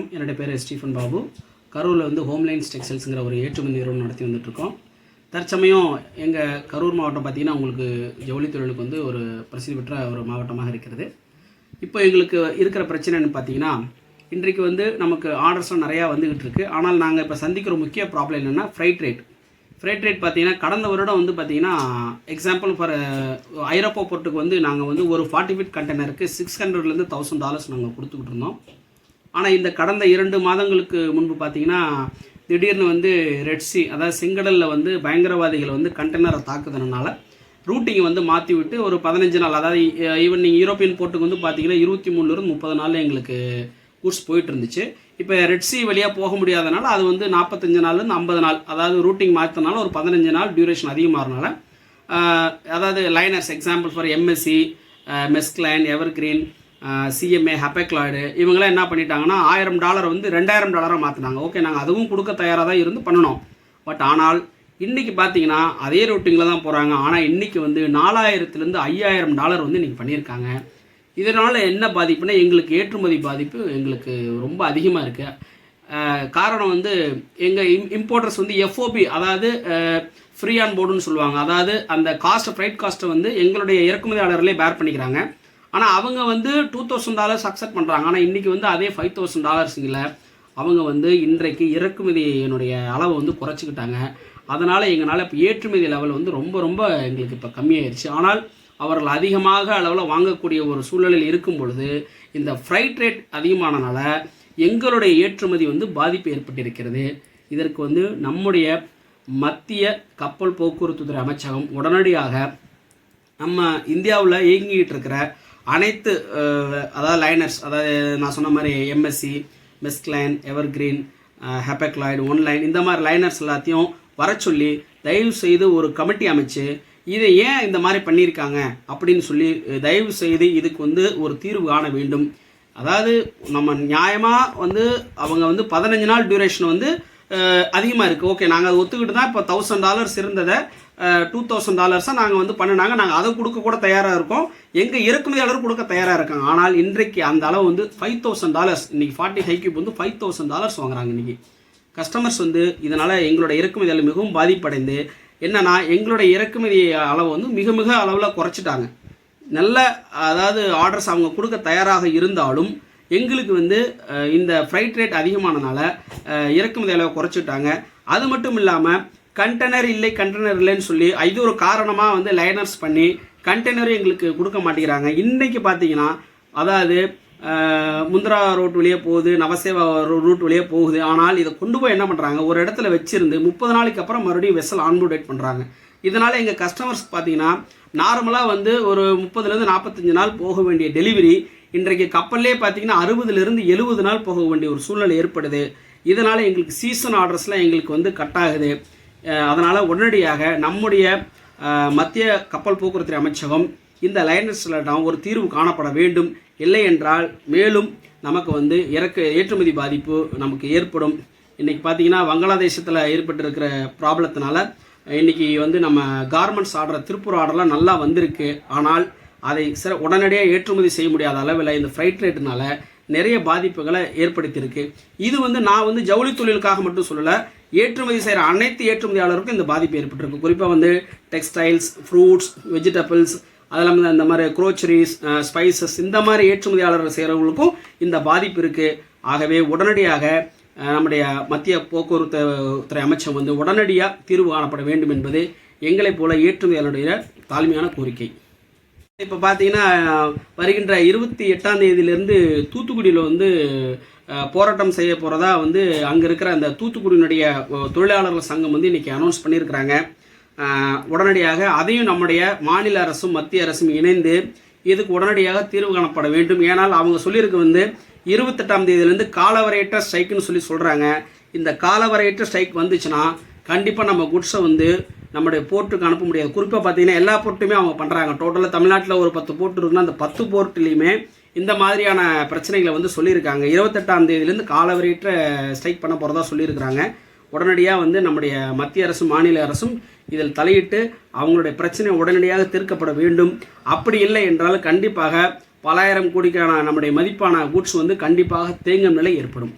என்னுடைய பேர் ஸ்டீஃபன் பாபு. கரூரில் வந்து ஹோம்லைன்ஸ் டெக்ஸ்டைல்ஸுங்கிற ஒரு ஏற்றுமதி நிறுவனம் நடத்தி வந்துட்டுருக்கோம் தற்சமயம் எங்கள் கரூர் மாவட்டம் பார்த்திங்கன்னா உங்களுக்கு ஜவுளி தொழிலுக்கு வந்து ஒரு பிரசித்தி பெற்ற ஒரு மாவட்டமாக இருக்கிறது. இப்போ எங்களுக்கு இருக்கிற பிரச்சனைன்னு பார்த்தீங்கன்னா இன்றைக்கு வந்து நமக்கு ஆர்டர்ஸ்லாம் நிறையா வந்துக்கிட்டு இருக்குது ஆனால் நாங்கள் இப்போ சந்திக்கிற முக்கிய ப்ராப்ளம் என்னென்னா ஃப்ரைட் ரேட் ஃப்ரைட் ரேட் பார்த்தீங்கன்னா கடந்த வருடம் வந்து பார்த்தீங்கன்னா எக்ஸாம்பிள் ஃபார் ஐரோப்பா போர்ட்டுக்கு வந்து நாங்கள் வந்து ஒரு ஃபார்ட்டி ஃபீட் கண்டெய்னருக்கு சிக்ஸ் ஹண்ட்ரட்லேருந்து தௌசண்ட் டாலர்ஸ் நாங்கள் கொடுத்துக்கிட்டு இருந்தோம். ஆனால் இந்த கடந்த இரண்டு மாதங்களுக்கு முன்பு பார்த்தீங்கன்னா திடீர்னு வந்து ரெட்சி அதாவது செங்கடலில் வந்து பயங்கரவாதிகள் வந்து கண்டெய்னரை தாக்குதனால ரூட்டிங்கை வந்து மாற்றி விட்டு ஒரு பதினஞ்சு நாள் அதாவது ஈவன் நீங்கள் யூரோப்பியன் போர்ட்டுக்கு வந்து பார்த்தீங்கன்னா இருபத்தி மூணுலேருந்து முப்பது நாள் எங்களுக்கு கூட்ஸ் போயிட்டு இருந்துச்சு. இப்போ ரெட்சி வழியாக போக முடியாதனால அது வந்து நாற்பத்தஞ்சு நாள்லேருந்து ஐம்பது நாள் அதாவது ரூட்டிங் மாற்றினால ஒரு பதினஞ்சு நாள் டியூரேஷன் அதிகமாகறனால அதாவது liners example for MSC Maersk line Evergreen CMA Hapag Lloyd இவங்களாம் என்ன பண்ணிட்டாங்கன்னா ஆயிரம் டாலர் வந்து ரெண்டாயிரம் டாலராக மாற்றினாங்க ஓகே நாங்கள் அதுவும் கொடுக்க தயாராக தான் இருந்து பண்ணணும். பட் ஆனால் இன்றைக்கி பார்த்தீங்கன்னா அதே ரூட்டிங்கில் தான் போகிறாங்க ஆனால் இன்றைக்கி வந்து நாலாயிரத்துலேருந்து ஐயாயிரம் டாலர் வந்து இன்றைக்கி பண்ணியிருக்காங்க. இதனால் என்ன பாதிப்புனா எங்களுக்கு ஏற்றுமதி பாதிப்பு எங்களுக்கு ரொம்ப அதிகமாக இருக்குது காரணம் வந்து எங்கள் இம் இம்போர்ட்டர்ஸ் வந்து எஃப்ஓபி அதாவது ஃப்ரீ ஆன் போர்டுன்னு சொல்லுவாங்க. அதாவது அந்த காஸ்ட் ஃப்ரைட் காஸ்ட்டை வந்து எங்களுடைய இறக்குமதியாளர்களே பேர் பண்ணிக்கிறாங்க. ஆனால் அவங்க வந்து டூ தௌசண்ட் டாலர்ஸ் அக்செப்ட் பண்ணுறாங்க ஆனால் இன்றைக்கி வந்து அதே ஃபைவ் தௌசண்ட் டாலர்ஸுங்கள அவங்க வந்து இன்றைக்கு இறக்குமதியினுடைய அளவை வந்து குறைச்சிக்கிட்டாங்க. அதனால் எங்களால் இப்போ ஏற்றுமதி லெவல் வந்து ரொம்ப ரொம்ப எங்களுக்கு இப்போ கம்மியாயிருச்சு. ஆனால் அவர்கள் அதிகமாக அளவில் வாங்கக்கூடிய ஒரு சூழ்நிலையில் இருக்கும் பொழுது இந்த ஃப்ரைட் ரேட் அதிகமானனால எங்களுடைய ஏற்றுமதி வந்து பாதிப்பு ஏற்பட்டிருக்கிறது. இதற்கு வந்து நம்முடைய மத்திய கப்பல் போக்குவரத்து துறை அமைச்சகம் உடனடியாக நம்ம இந்தியாவில் இயங்கிட்டு இருக்கிற அனைத்து அதாவது லைனர்ஸ் அதாவது நான் சொன்ன மாதிரி MSC Maersk line Evergreen Hapag Lloyd one line இந்த மாதிரி லைனர்ஸ் எல்லாத்தையும் வர சொல்லி தயவு செய்து ஒரு கமிட்டி அமைச்சு இதை ஏன் இந்த மாதிரி பண்ணியிருக்காங்க அப்படின்னு சொல்லி தயவு செய்து இதுக்கு வந்து ஒரு தீர்வு காண வேண்டும். அதாவது நம்ம நியாயமாக வந்து அவங்க வந்து பதினஞ்சு நாள் டியூரேஷன் வந்து அதிகமாக இருக்குது ஓகே நாங்கள் அதை ஒத்துக்கிட்டு தான் இப்போ தௌசண்ட் டாலர்ஸ் இருந்ததை டூ தௌசண்ட் டாலர்ஸாக நாங்கள் வந்து பண்ணினாங்க. நாங்கள் அதை கொடுக்க கூட தயாராக இருக்கோம். எங்கள் இறக்குமதியாளர் கொடுக்க தயாராக இருக்காங்க. ஆனால் இன்றைக்கு அந்த அளவு வந்து ஃபைவ் தௌசண்ட் டாலர்ஸ் இன்றைக்கி ஃபார்ட்டி ஹைக்யூப் வந்து ஃபைவ் தௌசண்ட் டாலர்ஸ் வாங்குறாங்க இன்றைக்கி கஸ்டமர்ஸ் வந்து இதனால் எங்களோட இறக்குமதியாளர் மிகவும் பாதிப்படைந்து என்னன்னா எங்களுடைய இறக்குமதி அளவு வந்து மிக மிக அளவில் குறைச்சிட்டாங்க. நல்ல அதாவது ஆர்டர்ஸ் அவங்க கொடுக்க தயாராக இருந்தாலும் எங்களுக்கு வந்து இந்த ஃப்ரைட் ரேட் அதிகமானனால இறக்குமதி அளவை குறைச்சிட்டாங்க. அது மட்டும் இல்லாமல் கண்டெய்னர் இல்லை கண்டெய்னர் இல்லைன்னு சொல்லி இது ஒரு காரணமாக வந்து லைனர்ஸ் பண்ணி கண்டெய்னரும் எங்களுக்கு கொடுக்க மாட்டேங்கிறாங்க. இன்றைக்கி பார்த்தீங்கன்னா அதாவது முந்திரா ரோட் வழியே போகுது நவசேவா ரூட் வழியே போகுது. ஆனால் இதை கொண்டு போய் என்ன பண்ணுறாங்க ஒரு இடத்துல வச்சுருந்து முப்பது நாளைக்கு அப்புறம் மறுபடியும் வெசல் ஆன்போர்டேட் பண்ணுறாங்க இதனால் எங்கள் கஸ்டமர்ஸ் பார்த்தீங்கன்னா நார்மலாக வந்து ஒரு முப்பதுலேருந்து நாற்பத்தஞ்சு நாள் போக வேண்டிய டெலிவரி இன்றைக்கு கப்பல்லே பார்த்தீங்கன்னா அறுபதுலேருந்து எழுபது நாள் போக வேண்டிய ஒரு சூழ்நிலை ஏற்படுது. இதனால் எங்களுக்கு சீசன் ஆர்டர்ஸ்லாம் எங்களுக்கு வந்து கட் ஆகுது. அதனால் உடனடியாக நம்முடைய மத்திய கப்பல் போக்குவரத்து அமைச்சகம் இந்த லைனர்ஸ்லாம் ஒரு தீர்வு காணப்பட வேண்டும். இல்லை என்றால் மேலும் நமக்கு வந்து இறக்க ஏற்றுமதி பாதிப்பு நமக்கு ஏற்படும். இன்றைக்கி பார்த்தீங்கன்னா வங்காளதேசத்தில் ஏற்பட்டிருக்கிற ப்ராப்ளத்தினால இன்னைக்கு வந்து நம்ம கார்மெண்ட்ஸ் ஆர்டர் திருப்பூர் ஆர்டர்லாம் நல்லா வந்திருக்கு. ஆனால் அதை சிற உடனடியாக ஏற்றுமதி செய்ய முடியாத அளவில் இந்த ஃப்ரைட் ரேட்டுனால நிறைய பாதிப்புகளை ஏற்படுத்தியிருக்கு. இது வந்து நான் வந்து ஜவுளி தொழிலுக்காக மட்டும் சொல்லலை ஏற்றுமதி செய்கிற அனைத்து ஏற்றுமதியாளருக்கும் இந்த பாதிப்பு ஏற்பட்டிருக்கு. குறிப்பாக வந்து டெக்ஸ்டைல்ஸ் ஃப்ரூட்ஸ் வெஜிடபிள்ஸ் அதெல்லாம் இந்த மாதிரி குரோச்சரிஸ் ஸ்பைசஸ் இந்த மாதிரி ஏற்றுமதியாளர் செய்கிறவங்களுக்கும் இந்த பாதிப்பு இருக்குது ஆகவே உடனடியாக நம்முடைய மத்திய போக்குவரத்து துறை அமைச்சர் வந்து உடனடியாக தீர்வு காணப்பட வேண்டும் என்பது எங்களைப் போல ஏற்றுமதியாளருடைய தாழ்மையான கோரிக்கை. இப்போ பார்த்தீங்கன்னா வருகின்ற இருபத்தி எட்டாம் தேதியிலேருந்து தூத்துக்குடியில் வந்து போராட்டம் செய்ய போகிறதா வந்து அங்கே இருக்கிற அந்த தூத்துக்குடியினுடைய தொழிலாளர்கள் சங்கம் வந்து இன்றைக்கி அனௌன்ஸ் பண்ணியிருக்கிறாங்க. உடனடியாக அதையும் நம்முடைய மாநில அரசும் மத்திய அரசும் இணைந்து இதுக்கு உடனடியாக தீர்வு காணப்பட வேண்டும். ஏனால் அவங்க சொல்லியிருக்க வந்து இருபத்தெட்டாம் தேதியிலேருந்து காலவரையற்ற ஸ்ட்ரைக்குன்னு சொல்லி சொல்கிறாங்க இந்த காலவரையற்ற ஸ்ட்ரைக் வந்துச்சுன்னா கண்டிப்பாக நம்ம குட்ஸை வந்து நம்முடைய போர்ட்டுக்கு அனுப்ப முடியாது. குறிப்பாக பார்த்தீங்கன்னா எல்லா போர்ட்டுமே அவங்க பண்ணுறாங்க டோட்டலாக தமிழ்நாட்டில் ஒரு பத்து போர்ட் இருக்குன்னா அந்த பத்து போர்ட்லேயுமே இந்த மாதிரியான பிரச்சனைகளை வந்து சொல்லியிருக்காங்க. இருபத்தெட்டாம் தேதியிலேருந்து காலவரையற்ற ஸ்ட்ரைக் பண்ண போகிறதா சொல்லியிருக்கிறாங்க. உடனடியாக வந்து நம்முடைய மத்திய அரசும் மாநில அரசும் இதில் தலையிட்டு அவங்களுடைய பிரச்சனை உடனடியாக தீர்க்கப்பட வேண்டும். அப்படி இல்லை என்றால் கண்டிப்பாக பலாயிரம் கோடிக்கான நம்முடைய மதிப்பான கூட்ஸ் வந்து கண்டிப்பாக தேங்கும் நிலை ஏற்படும்.